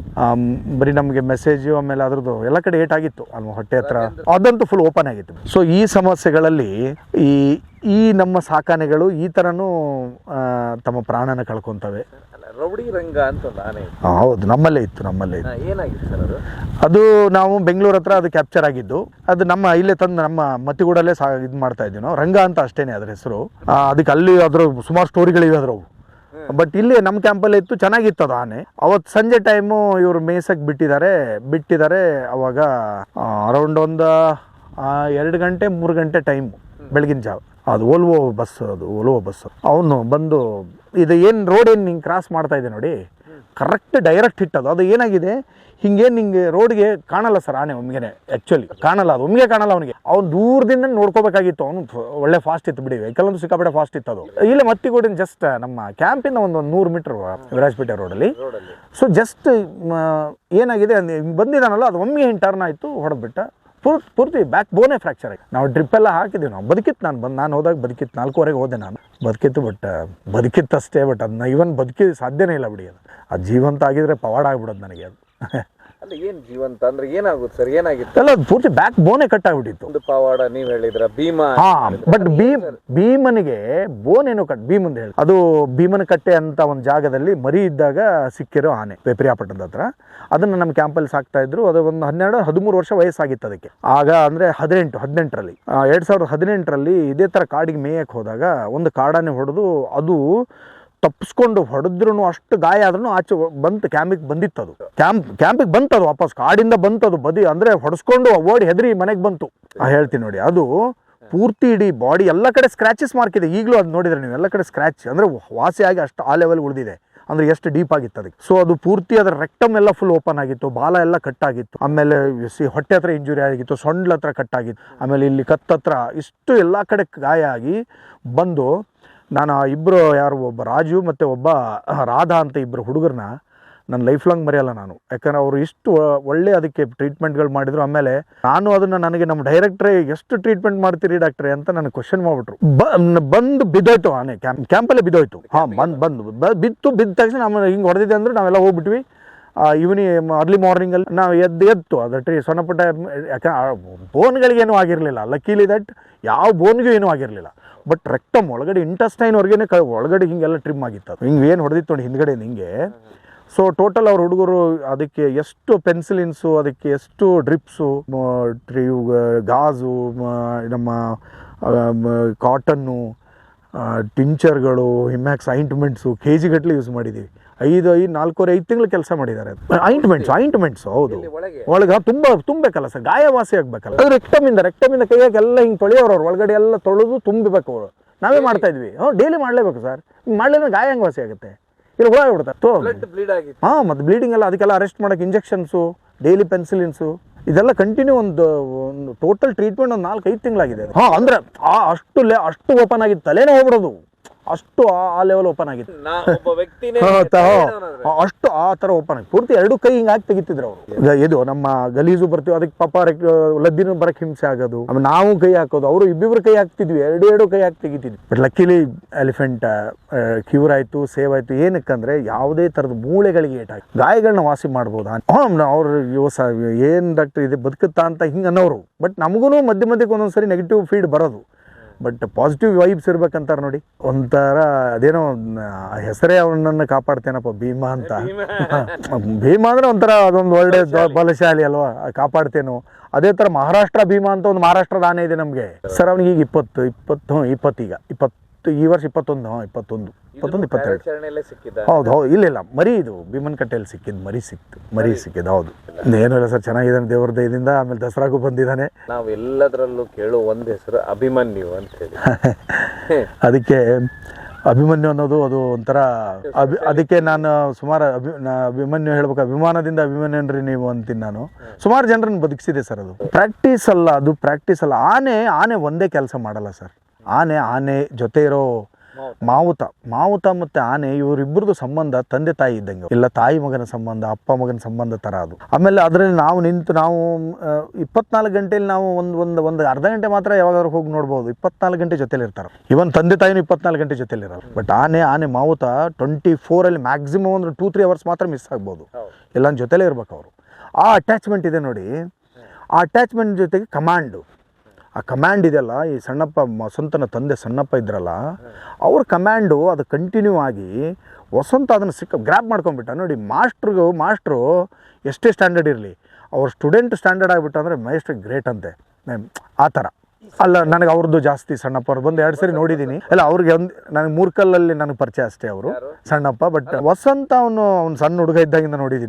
ಬರೀ ನಮಗೆ ಮೆಸೇಜು ಆಮೇಲೆ ಅದ್ರದ್ದು ಎಲ್ಲ ಕಡೆ ಏಟಾಗಿತ್ತು ಅಲ್ವಾ ಹೊಟ್ಟೆ ಹತ್ರ. ಅದಂತೂ ಫುಲ್ ಓಪನ್ ಆಗಿತ್ತು. ಸೊ ಈ ಸಮಸ್ಯೆಗಳಲ್ಲಿ ಈ ಈ ನಮ್ಮ ಸಾಕಾನೆಗಳು ಈ ಥರನೂ ತಮ್ಮ ಪ್ರಾಣನ ಕಳ್ಕೊತವೆ. ರೌಡಿ ರಂಗ ಅಂತ ಹೌದು ನಮ್ಮಲ್ಲೇ ಇತ್ತು ನಮ್ಮಲ್ಲೇ ಇತ್ತು. ಏನಾಗಿತ್ತು ಸರ್ ಅದು? ಅದು ನಾವು ಬೆಂಗಳೂರು ಹತ್ರ ಅದು ಕ್ಯಾಪ್ಚರ್ ಆಗಿದ್ದು. ಅದು ನಮ್ಮ ಇಲ್ಲೇ ತಂದು ನಮ್ಮ ಮತ್ತಿಗೂಡಲ್ಲೇ ಸಾ ಇದು ಮಾಡ್ತಾ ಇದ್ವಿ ನಾವು. ರಂಗ ಅಂತ ಅಷ್ಟೇನೆ ಅದ್ರ ಹೆಸರು. ಅದಕ್ಕೆ ಅಲ್ಲಿ ಅದ್ರ ಸುಮಾರು ಸ್ಟೋರಿಗಳಿವೆ ಅದ್ರವು. ಬಟ್ ಇಲ್ಲಿ ನಮ್ಮ ಕ್ಯಾಂಪಲ್ಲೇ ಇತ್ತು ಚೆನ್ನಾಗಿತ್ತು ಅದು ಆನೆ. ಅವತ್ತು ಸಂಜೆ ಟೈಮು ಇವರು ಮೇಸಕ್ಕೆ ಬಿಟ್ಟಿದ್ದಾರೆ. ಬಿಟ್ಟಿದ್ದಾರೆ ಅವಾಗ ಅರೌಂಡ್ ಒಂದು ಎರಡು ಗಂಟೆ ಮೂರು ಗಂಟೆ ಟೈಮ್ ಬೆಳಗಿನ ಜಾವ. ಅದು ಓಲ್ವೋ ಬಸ್ ಅದು ಓಲ್ವೋ ಬಸ್ ಅವನು ಬಂದು ಇದು ಏನು ರೋಡ್ ಏನು ಹಿಂಗೆ ಕ್ರಾಸ್ ಮಾಡ್ತಾ ಇದೆ ನೋಡಿ. ಕರೆಕ್ಟ್ ಡೈರೆಕ್ಟ್ ಹಿಟ್ ಅದು. ಅದು ಏನಾಗಿದೆ? ಹಿಂಗೇನು ನಿಂಗೆ ರೋಡ್ಗೆ ಕಾಣಲ್ಲ ಸರ್ ಆನೆ ಒಮ್ಮೆಗೆ ಆ್ಯಕ್ಚುಲಿ ಕಾಣಲ್ಲ ಅದು. ಒಮ್ಮೆಗೆ ಕಾಣಲ್ಲ ಅವನಿಗೆ. ಅವ್ನು ದೂರದಿಂದ ನೋಡ್ಕೋಬೇಕಾಗಿತ್ತು. ಅವನು ಒಳ್ಳೆ ಫಾಸ್ಟ್ ಇತ್ತು ಬಿಡಿ. ವೆಹಿಕಲ್ ಒಂದು ಸಿಕ್ಕಾಪಟ್ಟೆ ಫಾಸ್ಟ್ ಇತ್ತು ಅದು. ಇಲ್ಲೇ ಮತ್ತಿಗೋಡಿನ ಜಸ್ಟ್ ನಮ್ಮ ಕ್ಯಾಂಪಿಂದ ಒಂದು ನೂರು ಮೀಟ್ರ್ ವಿರಾಜಪೇಟೆ ರೋಡಲ್ಲಿ ಸೊ ಜಸ್ಟ್ ಏನಾಗಿದೆ? ಬಂದಿದ್ದಾನಲ್ಲ ಅದು ಒಮ್ಮೆ ಹಿಂಗೆ ಟರ್ನ್ ಆಯಿತು ಹೊಡೆದ್ಬಿಟ್ಟ. ಪೂರ್ ಪೂರ್ತಿ ಬ್ಯಾಕ್ ಬೋನೇ ಫ್ರ್ಯಾಕ್ಚರ್ ಆಗಿ ನಾವು ಡ್ರಿಪ್ ಎಲ್ಲ ಹಾಕಿದ್ದೀವಿ ನಾವು. ಬದುಕಿತ್ತು ನಾನು ಬಂದು ನಾನು ಹೋದಾಗ ಬದುಕಿತ್ತು. ನಾಲ್ಕೂವರೆಗೆ ಹೋದೆ ನಾನು. ಬದುಕಿತ್ತು ಬಟ್ ಬದುಕಿತ್ತಷ್ಟೇ ಬಟ್ ಅದನ್ನ ಇವನ್ ಬದುಕಿ ಸಾಧ್ಯನೇ ಇಲ್ಲ ಬಿಡಿ ಅದು. ಆ ಜೀವಂತ ಆಗಿದ್ರೆ ಪವಾಡ ಆಗ್ಬಿಡೋದು ನನಗೆ ಅದು. <laughs> ಅಲ್ಲ ಏನು ಜೀವಂತ? ಅಂದ್ರೆ ಏನಾಗುತ್ತೆ ಸರ್? ಏನಾಗಿತ್ತು? ಅಲ್ಲ ಅದು ಪೂರ್ತಿ ಬ್ಯಾಕ್ ಬೋನೇ ಕಟ್ ಆಗ್ಬಿಟ್ಟಿತ್ತು. ಒಂದು ಪವಾಡ ನೀವು ಹೇಳಿದ್ರ? ಭೀಮ ಹಾ ಬಟ್ ಭೀಮ್ ಭೀಮನಿಗೆ ಬೋನ್ ಏನೋ ಕಟ್ ಭೀಮಂದ ಹೇಳಿ. ಅದು ಭೀಮನ ಕಟ್ಟೆ ಅಂತ ಒಂದು ಜಾಗದಲ್ಲಿ ಮರಿ ಇದ್ದಾಗ ಸಿಕ್ಕಿರೋ ಆನೆ ಪೇಪ್ರಿಯಾಪಟ್ಟಣದ ಹತ್ರ. ಅದನ್ನ ನಮ್ಮ ಕ್ಯಾಂಪಲ್ಲಿ ಸಾಕ್ತಾ ಇದ್ರು. ಅದು ಒಂದು ಹನ್ನೆರಡು ಹದಿಮೂರು ವರ್ಷ ವಯಸ್ಸಾಗಿತ್ತು ಅದಕ್ಕೆ. ಆಗ ಅಂದ್ರೆ ಹದಿನೆಂಟು ಹದಿನೆಂಟರಲ್ಲಿ. ಎರಡ್ ಸಾವಿರದ ಹದಿನೆಂಟರಲ್ಲಿ ಇದೇ ತರ ಕಾಡಿಗೆ ಮೇಯಕ್ಕೆ ಹೋದಾಗ ಒಂದು ಕಾಡಾನೆ ಹೊಡೆದು ಅದು ತಪ್ಪಿಸ್ಕೊಂಡು ಹೊಡೆದ್ರು ಅಷ್ಟು ಗಾಯ ಆದ್ರೂ ಆಚೆ ಬಂತು, ಕ್ಯಾಂಪಿಗೆ ಬಂದಿತ್ತು ಅದು. ಕ್ಯಾಂಪ್, ಕ್ಯಾಂಪಿಗೆ ಬಂತು ಅದು ವಾಪಸ್. ಕಾಡಿಂದ ಬಂತು ಅದು ಬದಿ, ಅಂದ್ರೆ ಹೊಡೆಸ್ಕೊಂಡು ಓಡಿ ಹೆದರಿ ಮನೆಗೆ ಬಂತು. ಹೇಳ್ತೀನಿ ನೋಡಿ, ಅದು ಪೂರ್ತಿ ಇಡೀ ಬಾಡಿ ಎಲ್ಲ ಕಡೆ ಸ್ಕ್ರಾಚಸ್ ಮಾರ್ಕ್ ಇದೆ. ಈಗಲೂ ಅದು ನೋಡಿದ್ರೆ ನೀವು, ಎಲ್ಲ ಕಡೆ ಸ್ಕ್ರಾಚ್ ಅಂದ್ರೆ ವಾಸಿಯಾಗಿ ಅಷ್ಟು ಆ ಲೆವೆಲ್ ಉಳಿದಿದೆ. ಅಂದ್ರೆ ಎಷ್ಟು ಡೀಪ್ ಆಗಿತ್ತು ಅದಕ್ಕೆ. ಸೊ ಅದು ಪೂರ್ತಿ ಅದರ ರೆಕ್ಟಮ್ ಎಲ್ಲ ಫುಲ್ ಓಪನ್ ಆಗಿತ್ತು. ಬಾಲ ಎಲ್ಲ ಕಟ್ ಆಗಿತ್ತು. ಆಮೇಲೆ ಸಿ ಹೊಟ್ಟೆ ಹತ್ರ ಇಂಜುರಿ ಆಗಿತ್ತು, ಸೊಂಡ್ಲ ಹತ್ರ ಕಟ್ ಆಗಿತ್ತು. ಆಮೇಲೆ ಇಲ್ಲಿ ಕತ್ತತ್ರ ಇಷ್ಟು ಎಲ್ಲ ಕಡೆ ಗಾಯ ಆಗಿ ಬಂದು ನಾನು ಆ ಇಬ್ಬರು ಯಾರು, ಒಬ್ಬ ರಾಜು ಮತ್ತು ಒಬ್ಬ ರಾಧಾ ಅಂತ ಇಬ್ಬರು ಹುಡುಗರನ್ನ ನನ್ನ ಲೈಫ್ ಲಾಂಗ್ ಮರೆಯಲ್ಲ ನಾನು. ಯಾಕಂದ್ರೆ ಅವರು ಇಷ್ಟು ಒಳ್ಳೆ ಅದಕ್ಕೆ ಟ್ರೀಟ್ಮೆಂಟ್ಗಳು ಮಾಡಿದ್ರು. ಆಮೇಲೆ ನಾನು ಅದನ್ನು ನನಗೆ ನಮ್ಮ ಡೈರೆಕ್ಟ್ರೇ ಎಷ್ಟು ಟ್ರೀಟ್ಮೆಂಟ್ ಮಾಡ್ತೀರಿ ಡಾಕ್ಟ್ರೆ ಅಂತ ನನಗೆ ಕ್ವಶನ್ ಮಾಡಿಬಿಟ್ರು. ಬಂದು ಬಿದ್ದೋಯ್ತು ಆನೆ. ಕ್ಯಾಂಪ್, ಕ್ಯಾಂಪಲ್ಲೇ ಬಿದ್ದೋಯ್ತು. ಹಾಂ, ಬಂದು ಬಂದು ಬಿತ್ತು, ಬಿದ್ದ ತಕ್ಷಣ ನಮ್ಮ ಹಿಂಗೆ ಹೊಡೆದಿದೆ ಅಂದ್ರೆ ನಾವೆಲ್ಲ ಹೋಗ್ಬಿಟ್ವಿ. ಇವನಿ ಅರ್ಲಿ ಮಾರ್ನಿಂಗಲ್ಲಿ ನಾವು ಎದ್ದು ಎದ್ದು, ಅದು ಟ್ರೀ ಸಣ್ಣ ಪುಟ್ಟ ಯಾಕೆ ಬೋನ್ಗಳಿಗೇನು ಆಗಿರಲಿಲ್ಲ. ಲಕ್ಕೀಲಿ ದಟ್ ಯಾವ ಬೋನ್ಗೂ ಏನೂ ಆಗಿರಲಿಲ್ಲ. ಬಟ್ ರೆಕ್ಟಮ್ ಒಳಗಡೆ ಇಂಟಸ್ಟೈನ್ವರೆಗೇನೆ ಕ, ಒಳಗಡೆ ಹಿಂಗೆಲ್ಲ ಟ್ರಿಮ್ ಆಗಿತ್ತು ಅದು. ಹಿಂಗೆ ಏನು ಹೊಡೆದಿತ್ತು ನೋಡಿ ಹಿಂದ್ಗಡೆ ಹಿಂಗೆ ಸೊ ಟೋಟಲ್ ಅವ್ರ ಹುಡುಗರು ಅದಕ್ಕೆ ಎಷ್ಟು ಪೆನ್ಸಿಲಿನ್ಸು ಅದಕ್ಕೆ ಎಷ್ಟು ಡ್ರಿಪ್ಸು ಗಾಜು ನಮ್ಮ ಕಾಟನ್ನು ಟಿಂಚರ್ಗಳು ಹಿಮ್ಯಾಕ್ಸ್ ಐಂಟ್ಮೆಂಟ್ಸು ಕೆ ಜಿಗಟ್ಟಲೆ ಯೂಸ್ ಮಾಡಿದ್ದೀವಿ ಐದು ಐದು ನಾಲ್ಕೂವರೆ ಐದು ತಿಂಗಳು ಕೆಲಸ ಮಾಡಿದ್ದಾರೆ ಐಂಟ್ಮೆಂಟ್ಸ್ ಐಂಟ್ಮೆಂಟ್ಸ್ ಹೌದು. ಒಳಗೆ. ತುಂಬ ತುಂಬಬೇಕಲ್ಲ ಸರ್ ಗಾಯವಾಸಿ ಆಗ್ಬೇಕಲ್ಲ. ಅದು ರೆಕ್ಟಮಿಂದ ರೆಕ್ಟಮಿಂದ ಕೈಯಾಗೆಲ್ಲ ಹಿಂಗೆ ತೊಳೆಯೋರು ಅವ್ರು ಒಳಗಡೆ ಎಲ್ಲ ತೊಳೆದು ತುಂಬಬೇಕು ಅವರು. ನಾವೇ ಮಾಡ್ತಾ ಇದ್ವಿ. ಹ್ಞೂ ಡೈಲಿ ಮಾಡಲೇಬೇಕು ಸರ್ ಮಾಡಲಿಲ್ಲ ಗಾಯ ಹೆಂಗೆ ವಾಸಿ ಆಗುತ್ತೆ. ಇಲ್ಲಿ ಹುಳ ಆಗಿತ್ತು. ಹಾಂ ಮತ್ತು ಬ್ಲೀಡಿಂಗ್ ಎಲ್ಲ ಅದಕ್ಕೆಲ್ಲ ಅರೆಸ್ಟ್ ಮಾಡೋಕೆ ಇಂಜೆಕ್ಷನ್ಸು ಡೈಲಿ ಪೆನ್ಸಿಲಿನ್ಸು ಇದೆಲ್ಲ ಕಂಟಿನ್ಯೂ ಒಂದು ಒಂದು ಟೋಟಲ್ ಟ್ರೀಟ್ಮೆಂಟ್ ಒಂದು ನಾಲ್ಕು ಐದು ತಿಂಗಳಾಗಿದೆ ಹಾಂ ಅಂದರೆ ಆ ಅಷ್ಟು ಲೆ ಅಷ್ಟು ಓಪನ್ ಆಗಿ ತಲೆನೇ ಹೋಗ್ಬಿಡೋದು. ಅಷ್ಟು ಆ- ಲೆವೆಲ್ ಓಪನ್ ಆಗಿತ್ತು. ಅಷ್ಟು ಆ ತರ ಓಪನ್ ಆಗಿ ಪೂರ್ತಿ ಎರಡು ಕೈ ಹಿಂಗೆ ಹಾಕಿ ತೆಗಿತಿದ್ರು ಅವರು. ಇದು ನಮ್ಮ ಗಲೀಜು ಬರ್ತೀವಿ ಅದಕ್ಕೆ ಪಾಪ ಲದ್ದಿನ ಬರಕ್ ಹಿಂಸೆ ಆಗೋದು. ಆಮೇಲೆ ನಾವು ಕೈ ಹಾಕೋದು ಅವರು ಇಬ್ಬಿಬ್ರು ಕೈ ಹಾಕ್ತಿದ್ವಿ ಎರಡು ಎರಡು ಕೈ ಹಾಕಿ ತೆಗಿತಿದ್ವಿ. ಬಟ್ ಲಕ್ಕಿಲಿ ಎಲಿಫೆಂಟ್ ಕ್ಯೂರ್ ಆಯಿತು ಸೇವ್ ಆಯಿತು. ಏನಕ್ಕಂದ್ರೆ ಯಾವುದೇ ತರದ ಮೂಳೆಗಳಿಗೆ ಏಟಾಗಿ. ಗಾಯಗಳನ್ನ ವಾಸಿ ಮಾಡ್ಬೋದು? ಅವ್ರು ಯೋಸ ಏನು ಡಾಕ್ಟರ್ ಇದೆ ಬದುಕುತ್ತಾ ಅಂತ ಹಿಂಗೆ ಅನ್ನೋರು. ಬಟ್ ನಮಗೂ ಮಧ್ಯ ಮಧ್ಯಕ್ಕೆ ಒಂದೊಂದ್ಸರಿ ನೆಗೆಟಿವ್ ಫೀಡ್ ಬರೋದು. ಬಟ್ ಪಾಸಿಟಿವ್ ವೈಬ್ಸ್ ಇರ್ಬೇಕಂತಾರೆ ನೋಡಿ. ಒಂಥರ ಅದೇನೋ ಹೆಸರೇ ಅವನನ್ನು ಕಾಪಾಡ್ತೇನಪ್ಪ ಭೀಮಾ ಅಂತ. ಭೀಮಾ. <laughs> ಅಂದ್ರೆ ಒಂಥರ ಅದೊಂದು ಒಳ್ಳೆ ಬಲಶಾಲಿ. ಅಲ್ವಾ? ಕಾಪಾಡ್ತೇನೋ. ಅದೇ ಥರ ಮಹಾರಾಷ್ಟ್ರ ಭೀಮಾ ಅಂತ ಒಂದು ಮಹಾರಾಷ್ಟ್ರದ ಆನೆ ಇದೆ ನಮಗೆ. ಸರ್ ಅವನಿಗೆ ಈಗ ಇಪ್ಪತ್ತು ಇಪ್ಪತ್ತು ಇಪ್ಪತ್ತೀಗ ಇಪ್ಪತ್ತು. ಇಪ್ಪತ್ತು ಈ ವರ್ಷ ಇಪ್ಪತ್ತೊಂದು ಹಾಂ ಇಪ್ಪತ್ತೊಂದು. ಇಪ್ಪತ್ತೊಂದು ಇಪ್ಪತ್ತೆರಡು. ಹೌದು ಹೌದು ಇಲ್ಲ ಇಲ್ಲ ಮರಿ ಇದು ಭೀಮನ್ ಕಟ್ಟೆಯಲ್ಲಿ ಸಿಕ್ಕಿದ್ದು ಮರಿ ಸಿಕ್ತು ಮರಿ ಸಿಕ್ಕಿದ್ದು ಹೌದು. ಏನೂ ಇಲ್ಲ ಸರ್ ಚೆನ್ನಾಗಿದ್ದಾನೆ ದೇವ್ರ ದಯದಿಂದ ಆಮೇಲೆ ದಸರಾಗೂ ಬಂದಿದ್ದಾನೆ. ನಾವು ಎಲ್ಲದರಲ್ಲೂ ಕೇಳೋ ಒಂದ್ ಹೆಸರು ಅಭಿಮನ್ಯು ಅಂತ ಹೇಳಿ. <laughs> ಅದಕ್ಕೆ ಅಭಿಮನ್ಯು ಅನ್ನೋದು ಅದು ಒಂಥರ ಅಭಿ <laughs> ಅದಕ್ಕೆ ನಾನು ಸುಮಾರು ಅಭಿ ಅಭಿಮನ್ಯು ಹೇಳ್ಬೇಕು ಅಭಿಮಾನದಿಂದ ಅಭಿಮನ್ಯನ್ರಿ ನೀವು ಅಂತೀನಿ ನಾನು. ಸುಮಾರು ಜನರನ್ನು ಬದುಕಿಸಿದೆ ಸರ್ ಅದು. ಪ್ರಾಕ್ಟೀಸ್ ಅಲ್ಲ ಅದು ಪ್ರಾಕ್ಟೀಸ್ ಅಲ್ಲ ಆನೆ ಆನೆ ಒಂದೇ ಕೆಲಸ ಮಾಡಲ್ಲ ಸರ್. ಆನೆ ಆನೆ ಜೊತೆ ಇರೋ ಮಾವುತ. ಮಾವುತ ಮತ್ತೆ ಆನೆ ಇವರಿಬ್ಬರದು ಸಂಬಂಧ ತಂದೆ ತಾಯಿ ಇದ್ದಂಗೆ. ಇಲ್ಲ ತಾಯಿ ಮಗನ ಸಂಬಂಧ ಅಪ್ಪ ಮಗನ ಸಂಬಂಧ ತರ ಅದು. ಆಮೇಲೆ ಅದರಲ್ಲಿ ನಾವು ನಿಂತು ನಾವು ಇಪ್ಪತ್ನಾಲ್ಕು ಗಂಟೆಯಲ್ಲಿ ನಾವು ಒಂದು ಒಂದು ಒಂದು ಅರ್ಧ ಗಂಟೆ ಮಾತ್ರ ಯಾವಾಗಾದ್ರೂ ಹೋಗಿ ನೋಡ್ಬೋದು. ಇಪ್ಪತ್ನಾಲ್ಕು ಗಂಟೆ ಜೊತೆಲಿ ಇರ್ತಾರೆ. ಇವನ್ ತಂದೆ ತಾಯಿನೂ ಇಪ್ಪತ್ನಾಲ್ಕು ಗಂಟೆ ಜೊತೆಲಿ ಇರಲ್ಲ. ಬಟ್ ಆನೆ ಆನೆ ಮಾವುತ ಟ್ವೆಂಟಿ ಫೋರಲ್ಲಿ ಮ್ಯಾಕ್ಸಿಮಮ್ ಒಂದು ಟೂ ತ್ರೀ ಅವರ್ಸ್ ಮಾತ್ರ ಮಿಸ್ ಆಗ್ಬೋದು. ಎಲ್ಲ ಜೊತೆಲೇ ಇರ್ಬೇಕು ಅವರು ಆ ಅಟ್ಯಾಚ್ಮೆಂಟ್ ಇದೆ ನೋಡಿ. ಆ ಅಟ್ಯಾಚ್ಮೆಂಟ್ ಜೊತೆಗೆ ಕಮಾಂಡು ಆ ಕಮ್ಯಾಂಡ್ ಇದೆಯಲ್ಲ ಈ ಸಣ್ಣಪ್ಪ ವಸಂತನ ತಂದೆ ಸಣ್ಣಪ್ಪ ಇದ್ರಲ್ಲ ಅವ್ರ ಕಮ್ಯಾಂಡು ಅದು ಕಂಟಿನ್ಯೂ ಆಗಿ ವಸಂತ ಅದನ್ನು ಸಿಕ್ಕ ಗ್ರ್ಯಾಪ್ ಮಾಡ್ಕೊಂಬಿಟ್ಟ ನೋಡಿ ಮಾಸ್ಟ್ರಿಗೂ ಮಾಸ್ಟ್ರು ಎಷ್ಟೇ ಸ್ಟ್ಯಾಂಡರ್ಡ್ ಇರಲಿ ಅವ್ರ ಸ್ಟೂಡೆಂಟ್ ಸ್ಟ್ಯಾಂಡರ್ಡ್ ಆಗಿಬಿಟ್ಟು ಅಂದರೆ ಮೈಸ್ಟ್ರ್ ಗ್ರೇಟ್ ಅಂತೆ. ಆ ಥರ ಅಲ್ಲ ನನಗೆ ಅವ್ರದ್ದು ಜಾಸ್ತಿ ಸಣ್ಣಪ್ಪ ಅವ್ರು ಬಂದು ಎರಡು ಸರಿ ನೋಡಿದ್ದೀನಿ ಅಲ್ಲ ಅವ್ರಿಗೆ ಒಂದು ನನಗೆ ಮೂರ್ಕಲ್ಲಲ್ಲಿ ನನಗೆ ಪರಿಚಯ ಅಷ್ಟೇ ಅವರು ಸಣ್ಣಪ್ಪ. ಬಟ್ ವಸಂತ ಅವನು ಅವ್ನು ಸಣ್ಣ ಹುಡುಗ ಇದ್ದಾಗಿಂದ ನೋಡಿದ್ದೀನಿ